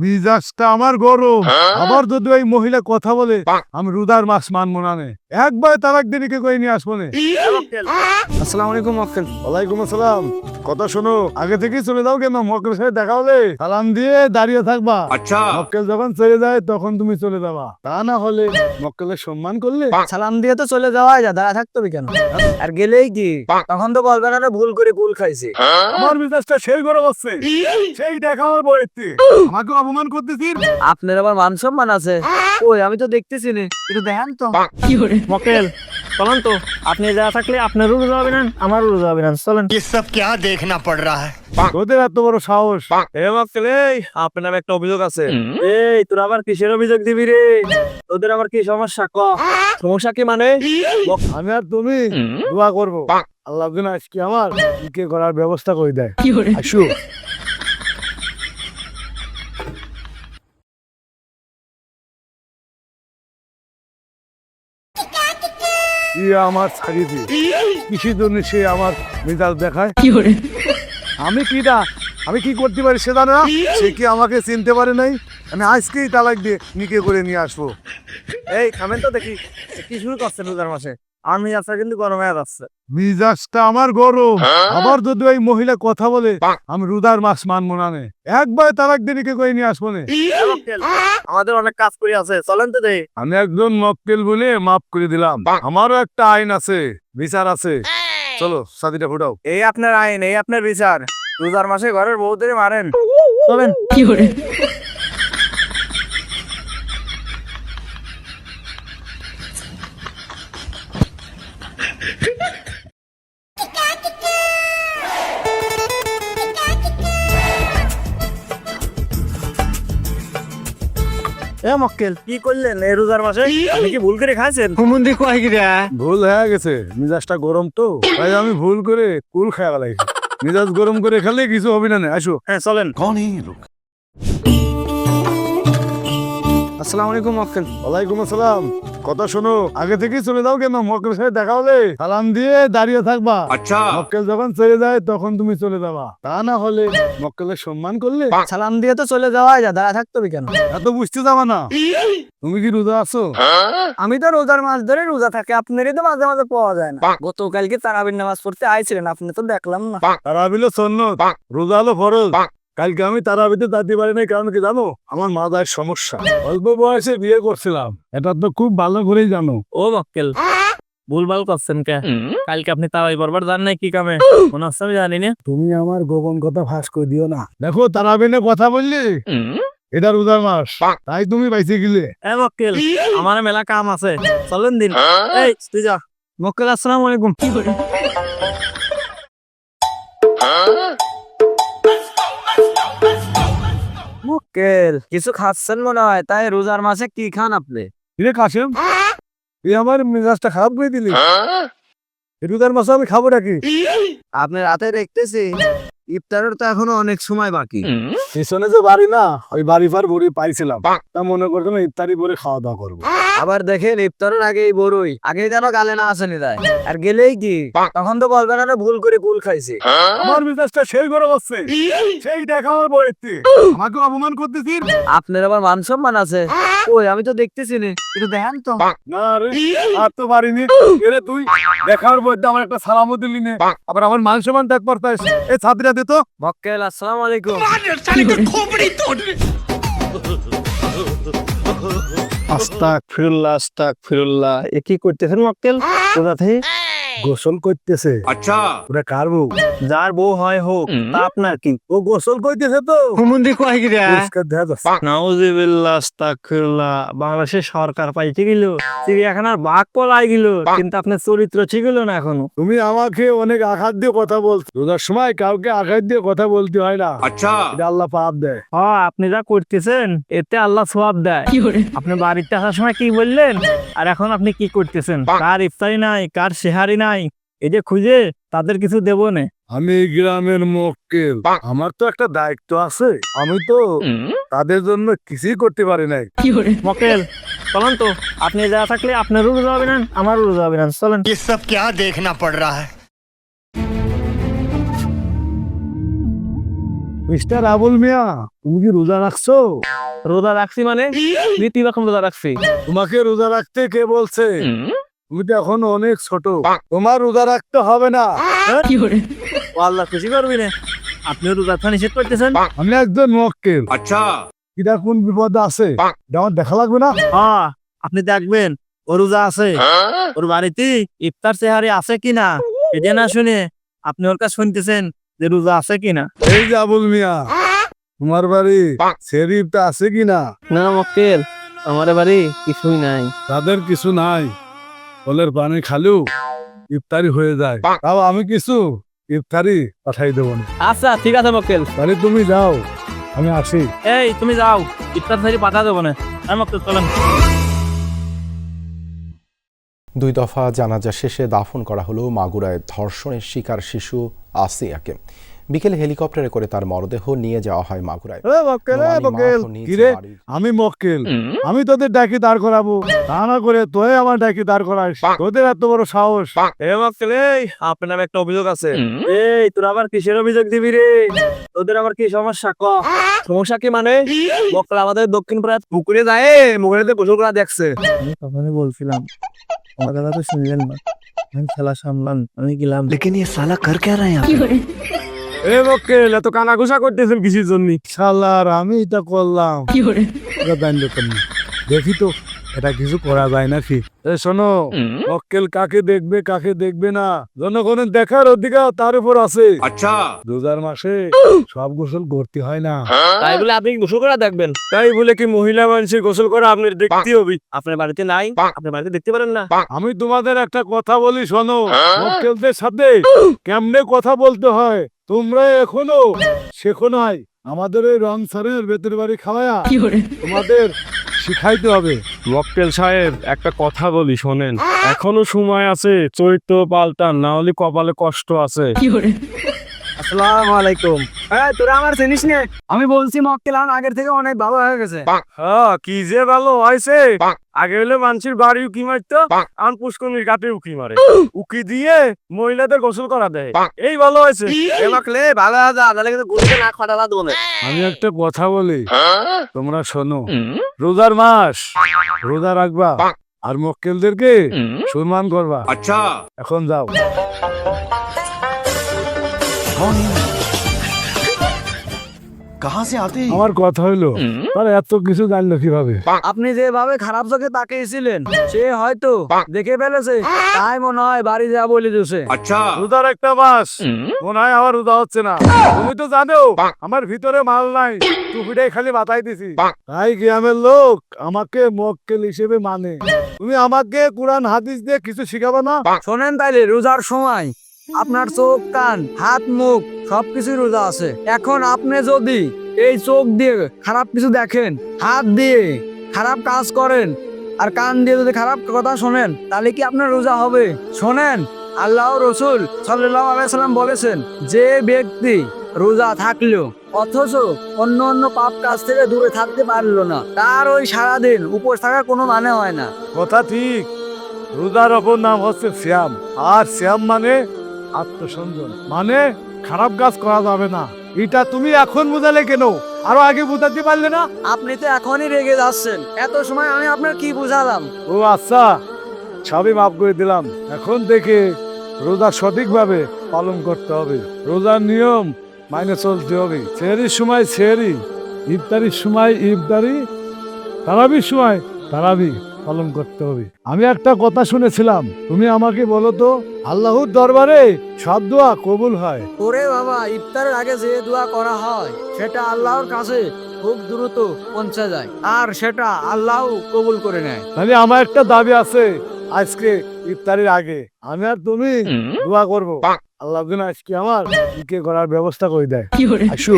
মিজাজটা আমার গরম। আবার যদি ওই মহিলা কথা বলে আমি রুদার মাছ মানবো না একবার তারাক দেরিকে কই নিয়ে আসব আলাইকুম মক্কেল ওয়ালাইকুম আসসালাম। কথা শোনো আগে থেকে চলে কেন মক্কেল দেখা হলে সালাম দিয়ে দাঁড়িয়ে থাকবা। আচ্ছা। মক্কেল যখন চলে যায় তখন তুমি চলে যাবা। তা না হলে মক্কেলের সম্মান করলে সালাম দিয়ে তো চলে যাওয়া যায় দাঁড়া কেন? আর গেলেই কি? তখন তো বলবে না ভুল করে কুল খাইছে। আমার মিজাজটা সেই গরম হচ্ছে। সেই দেখা আমার আমাকে অপমান করতেছিস আপনার আবার মান সম্মান আছে ওই আমি তো দেখতেছি না একটু দেখেন তো মক্কেল চলেন তো আপনি যা থাকলে আপনারও রোজা হবে না আমারও রোজা হবে না চলেন ये सब क्या देखना पड़ रहा है তোদের এত বড় সাহস এ মক্কেল এই আপনার নামে একটা অভিযোগ আছে এই তোর আবার কিসের অভিযোগ দিবি রে তোদের আবার কি সমস্যা ক সমস্যা কি মানে আমি আর তুমি দোয়া করবো আল্লাহ যেন আজকে আমার কে করার ব্যবস্থা করে দেয় আসু আমার ছাড়িয়ে কিসের জন্য সে আমার মেজাজ দেখায়। আমি কি কিটা আমি কি করতে পারি সে জানে না। সে কি আমাকে চিনতে পারে নাই? আমি আজকেই তালাক দিয়ে নিকে করে নিয়ে আসব। এই খামেন তো দেখি কি শুরু করছেন রোজার মাসে? আমি যাচ্ছে কিন্তু গরমে যাচ্ছে। মিজাজটা আমার গরম। আবার যদি ওই মহিলা কথা বলে আমি রুদার মাছ মানবো না নে। একবার তালাক দিদিকে করে নিয়ে আসব নে। আমাদের অনেক কাজ করি আছে চলেন তো দে আমি একজন মক্কেল বলে মাফ করে দিলাম। আমারও একটা আইন আছে বিচার আছে। চলো সাদিটা ফুটাও এই আপনার আইন এই আপনার বিচার। রোজার মাসে ঘরের বউদের মারেন। চলেন। এ মক্কেল কি কি? ভুল করে কি রে? ভুল হয়ে গেছে মিজাজটা তো তাই আমি ভুল করে কুল খাওয়া লাগি মিজাজ গরম করে খেলে কিছু হবে না আসো হ্যাঁ চলেন। কোন লোক। আগে থেকে চলে মক্কেল সাথে দেখা হলে দাঁড়িয়ে তুমি চলে দিয়ে তো চলে থাকতে হবে কেন? এত বুঝতে না। তুমি কি রোজা আছো? হ্যাঁ। আমি তো রোজার মাস ধরে রোজা থাকে আপনারই তো মাঝে মাঝে পাওয়া যায় না। গতকালকে তারাবির নামাজ পড়তে আইছিলেন আপনি তো দেখলাম না। তারাবিল রোজা হলো ফরজ। কালকে আমি তারাবিতে যেতে পারি নাই কারণ কি জানো? আমার মাদার সমস্যা। অল্প বয়সে বিয়ে করছিলাম। এটা তো খুব ভালো করেই জানো। ও মক্কেল ভুলভাল করছেন কে? কালকে আপনি তাওয়াই বরবার জান নাই কি কামে? মনে হচ্ছে আমি জানি না। তুমি আমার গোপন কথা ফাঁস করে দিও না। দেখো তারাবিনে কথা বললি? এটা রোজার মাস। তাই তুমি বাইসে গেলে। এ মক্কেল আমার মেলা কাম আছে। চলেন দিন। এই তুই যা। মক্কেল আসসালামু আলাইকুম। মক্কেল কিছু খাচ্ছেন মনে হয় তাই রোজার মাসে কি খান আপনি? রে কাশেম? তুই আমার মেজাজটা খারাপ করে দিলি। রোজার মাসে আমি খাব নাকি? আপনি রাতে দেখতেছি। ইফতারের তো এখনও অনেক সময় বাকি। পিছনে যে বাড়ি না ওই বাড়ি ফার বড়ি পাইছিলাম। তা মনে করতাম ইফতারি করে খাওয়া দাওয়া করব। আবার দেখেন ইফতারের আগেই বড়ই আগেই যেন গালে না আসেনি তাই। আর গেলেই কি? তখন তো বলবে না ভুল করে কুল খাইছে। আমার মেজাজটা সেই গরম হচ্ছে। সেই দেখা আমার বইতে আমাকে অপমান করতেছিস? আপনার আবার মান সম্মান আছে ওই আমি তো দেখতেছি না। একটু দেখেন তো। না রে আর তো পারিনি। এরে তুই দেখার বইতে আমার একটা সালামও দিলি নে। আবার আমার মান সম্মান ত্যাগ করতাস এই ছাত্রীরা দে তো। মক্কেল আসসালাম আলাইকুম। আস্তাক ফিরুল্লাহ আস্তাক ফিরুল্লাহ এ কি করতেছেন মক্কেল? কোথা থেকে? গোসল করতেছে। আচ্ছা। ওরা কার বউ? যার বউ হয় হোক তা আপনার কি? ও গোসল করতেছে তো। হুমুন্দি কয় কি রে পুরস্কার দেয়া যাচ্ছে। নাউজুবিল্লাহ আস্তাগফিরুল্লাহ বাংলাদেশের সরকার পাইতে গেল চিড়িয়াখানার বাঘ পলাই গেল কিন্তু আপনার চরিত্র ঠিক হলো না এখনও? তুমি আমাকে অনেক আঘাত দিয়ে কথা বলছো। রোজার সময় কাউকে আঘাত দিয়ে কথা বলতে হয় না। আচ্ছা। এটা আল্লাহ পাপ দেয়। হ্যাঁ আপনি যা করতেছেন এতে আল্লাহ সওয়াব দেয়। কি করে আপনি বাড়িতে আসার সময় কি বললেন? আর এখন আপনি কি করতেছেন? কার ইফতারি নাই কার সেহারি নাই এই যে খুঁজে তাদের কিছু দেবো না আমি এই গ্রামের মক্কেল আমার তো একটা দায়িত্ব আছে আমি তো তাদের জন্য কিছুই করতে পারি নাই মকেল চলেন তো আপনি যা থাকলে আপনারও রোজা হবে না আমারও রোজা হবে না চলেন ये सब क्या देखना पड़ रहा है মিস্টার আবুল মিয়া তুমি কি রোজা রাখছো রোজা রাখছি মানে রীতি রকম রোজা রাখছি তোমাকে রোজা রাখতে কে বলছে তুমি এখন অনেক ছোট। তোমার রোজা রাখতে হবে না। হ্যাঁ? আল্লাহ খুশি করবি না? আপনিও রোজা রাখা নিষেধ করতেছেন? আমি একজন মক্কেল আচ্ছা। কিটা কোন বিপদ আছে? আমার দেখা লাগবে না? হ্যাঁ আপনি দেখবেন ও রোজা আছে। হ্যাঁ? ওর বাড়িতে ইফতার সেহারি আছে কিনা এটা না শুনে আপনি ওর কাছে শুনতেছেন যে রোজা আছে কিনা। এই যে আবুল মিয়া তোমার বাড়ি শরীফটা আছে কিনা? না মক্কেল আমার বাড়ি কিছুই নাই। তাদের কিছু নাই। কলের পানি খালু ইফতারি হয়ে যায়। তাও আমি কিছু ইফতারি পাঠাই দেবো না। আচ্ছা ঠিক আছে মক্কেল। তাহলে তুমি যাও আমি আসি। এই তুমি যাও ইফতার পাঠা দেবো না। হ্যাঁ মক্কেল চলেন। দুই দফা জানাজা শেষে দাফন করা হলো মাগুরায় ধর্ষণের শিকার শিশু আসিয়াকে। বিকেলে হেলিকপ্টারে করে তার মরদেহ নিয়ে যাওয়া হয় মাগুরায় এ মক্কেল এ নোমানী মক্কেল মাঠ ও নিজ কিরে বাড়ির- আমি মক্কেল আমি তোদের ডাকি দাঁড় করাবো তা না করে তোই আমার ডাকি দাঁড় করাইস তোদের এত বড় সাহস এ মক্কেল এই আপনার নামে একটা অভিযোগ আছে এই তোর আবার কিসের অভিযোগ দিবি রে তোদের আবার কি সমস্যা ক সমস্যা কি মানে মক্কেল আমাদের দক্ষিণ পাড়ার পুকুরে যায় মুখেতে গোসল করা দেখছে আমি তখনই বলছিলাম আমার কথা তো শুনলেন না আমি খেলা সামলান আমি গেলাম लेकिन ये साला कर क्या रहा है यहाँ দেখি তো এটা কিছু করা যায় শোনো কাকে দেখবে কাকে দেখবে না? জনগণের দেখার অধিকার তার উপর আছে। আচ্ছা। রোজার মাসে সব গোসল করতে হয় না। হ্যাঁ? তাই বলে আপনি গোসল করা দেখবেন? তাই বলে কি মহিলা মানুষের গোসল করা আপনি দেখতে হবে? আপনার বাড়িতে নাই আপনার বাড়িতে দেখতে পারেন না। আমি তোমাদের একটা কথা বলি শোনো। হ্যাঁ? মক্কেলদের সাথে হ্যাঁ? কেমনে কথা বলতে হয়? তোমরা এখনও শেখো নাই। আমাদের ওই রং সারের ভেতর বাড়ি খাওয়া তোমাদের শিখাইতে হবে। মক্কেল সাহেব একটা কথা বলি শোনেন। এখনও সময় আছে চরিত্র পাল্টান না হলে কপালে কষ্ট আছে। আসসালামু আলাইকুম। তোরা আমার চিনিস নে? আমি বলছি মক্কেলান আগের থেকে অনেক ভালো হয়ে গেছে। হ্যাঁ, কি যে ভালো হয়েছে। আগে হলে মানুষের বাড়ি উকি মারতো আর পুষ্করণীর কাপে উকি মারে। উকি দিয়ে মহিলাদের গোসল করা দেয়। এই ভালো হয়েছে। এমাকলে ভালো আছে আদালে কিন্তু গুলিতে না খটালা দোনে আমি একটা কথা বলি। তোমরা শোনো রোজার মাস রোজা রাখবা আর মক্কেলদেরকে সম্মান করবা। আচ্ছা। এখন যাও। कहाँ से आते हैं আমার কথা হইলো তারা এত কিছু জানলো কিভাবে আপনি যেভাবে খারাপ চোখে তাকিয়েছিলেন সে হয়তো দেখে ফেলেছে তাই মনে হয় বাড়ি যা বলে দিয়েছে अच्छा রোজার একটা মাস মনে হয় আমার রোজা হচ্ছে না তুমি তো জানো আমার ভিতরে মাল নাই টুপিটাই খালি বাতাই দিছি তাই গ্রামের লোক আমাকে মক্কেল হিসেবে মানে তুমি আমাকে কোরআন হাদিস দিয়ে কিছু শিখাবে না শোনেন তাইলে রোজার সময় আপনার চোখ, কান, হাত, মুখ সবকিছু রোজা আছে। এখন আপনি যদি এই চোখ দিয়ে খারাপ কিছু দেখেন, হাত দিয়ে খারাপ কাজ করেন, আর কান দিয়ে যদি খারাপ কথা শোনেন, তাহলে কি আপনার রোজা হবে? শোনেন আল্লাহ রসুল সাল্লাহ আলাইসাল্লাম বলেছেন, যে ব্যক্তি রোজা থাকলেও, অথচ অন্য অন্য পাপ কাজ থেকে দূরে থাকতে পারল না, তার ওই সারাদিন উপোস থাকার কোনো মানে হয় না। কথা ঠিক। রোজার অপর নাম হচ্ছে শ্যাম আর শ্যাম মানে আত্মসংযম। মানে খারাপ কাজ করা যাবে না। এটা তুমি এখন বুঝালে কেন? আরও আগে বুঝাতে পারলে না? আপনি তো এখনই রেগে যাচ্ছেন। এত সময় আমি আপনার কি বুঝালাম? ও আচ্ছা সবই মাফ করে দিলাম। এখন দেখে রোজা সঠিকভাবে পালন করতে হবে। রোজার নিয়ম মাইনে চলতে হবে। সেহরির সময় সেহরি ইফতারির সময় ইফতারি তারাবির সময় তারাবি। পালন করতে হবে। আমি একটা কথা শুনেছিলাম তুমি আমাকে বলো তো আল্লাহর দরবারে সব দোয়া কবুল হয়? ওরে বাবা ইফতারের আগে যে দোয়া করা হয় সেটা আল্লাহর কাছে খুব দ্রুত পৌঁছে যায় আর সেটা আল্লাহ কবুল করে নেয়। তাহলে আমার একটা দাবি আছে আজকে ইফতারির আগে। আমি আর তুমি দোয়া করব। আল্লাহ যেন আজকে আমার ইকে করার ব্যবস্থা করে দেয়। আসু।